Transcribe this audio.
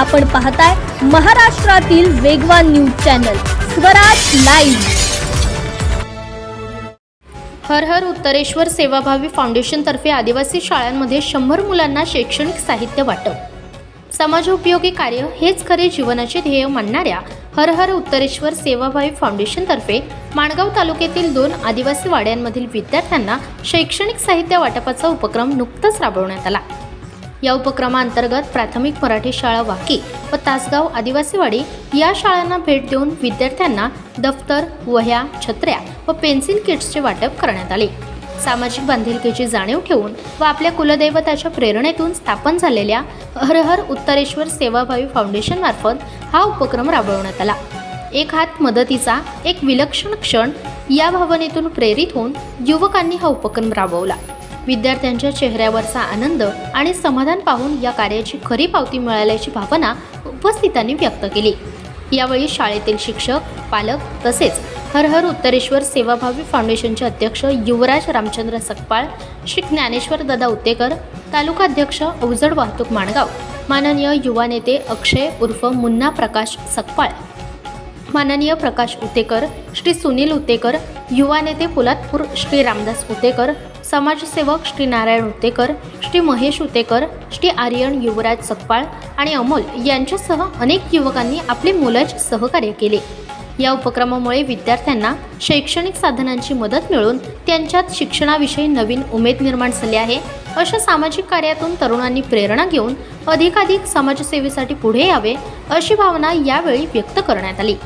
आपण पाहताय महाराष्ट्रातील वेगवान न्यूज चॅनल स्वराज लाईव्ह. हर हर उत्तरेश्वर सेवाभावी फाउंडेशनतर्फे आदिवासी शाळांमध्ये शंभर मुलांना शैक्षणिक साहित्य वाटप. समाजोपयोगी कार्य हेच खरे जीवनाचे ध्येय मानणाऱ्या हर हर उत्तरेश्वर सेवाभावी फाउंडेशनतर्फे माणगाव तालुक्यातील दोन आदिवासी वाड्यांमधील विद्यार्थ्यांना शैक्षणिक साहित्य वाटपाचा उपक्रम नुकताच राबवण्यात आला. या उपक्रमाअंतर्गत प्राथमिक मराठी शाळा वाकी व तासगाव आदिवासीवाडी या शाळांना भेट देऊन विद्यार्थ्यांना दफ्तर वह्या छत्र्या व पेन्सिल किट्सचे वाटप करण्यात आले. सामाजिक बांधिलकीची जाणीव ठेवून व आपल्या कुलदैवताच्या प्रेरणेतून स्थापन झालेल्या हर हर उत्तरेश्वर सेवाभावी फाउंडेशनमार्फत हा उपक्रम राबवण्यात आला. एक हात मदतीचा एक विलक्षण क्षण या भावनेतून प्रेरित होऊन युवकांनी हा उपक्रम राबवला. विद्यार्थ्यांच्या चेहऱ्यावरचा आनंद आणि समाधान पाहून या कार्याची खरी पावती मिळाल्याची भावना उपस्थितांनी व्यक्त केली. यावेळी शाळेतील शिक्षक पालक तसेच हर हर उत्तरेश्वर सेवाभावी फाउंडेशनचे अध्यक्ष युवराज रामचंद्र सकपाळ श्री ज्ञानेश्वर दादा उत्तेकर तालुका अध्यक्ष अवजड वाहतूक माणगाव माननीय युवा नेते अक्षय उर्फ मुन्ना प्रकाश सकपाळ माननीय प्रकाश उतेकर श्री सुनील उतेकर युवा नेते पोलादपूर श्री रामदास उतेकर समाजसेवक श्री नारायण उतेकर श्री महेश उतेकर श्री आर्यन युवराज सकपाळ आणि अमोल यांच्यासह अनेक युवकांनी आपले मोलाचे सहकार्य केले. या उपक्रमामुळे विद्यार्थ्यांना शैक्षणिक साधनांची मदत मिळून त्यांच्यात शिक्षणाविषयी नवीन उमेद निर्माण झाली आहे. अशा सामाजिक कार्यातून तरुणांनी प्रेरणा घेऊन अधिकाधिक समाजसेवेसाठी पुढे यावे अशी भावना यावेळी व्यक्त करण्यात आली.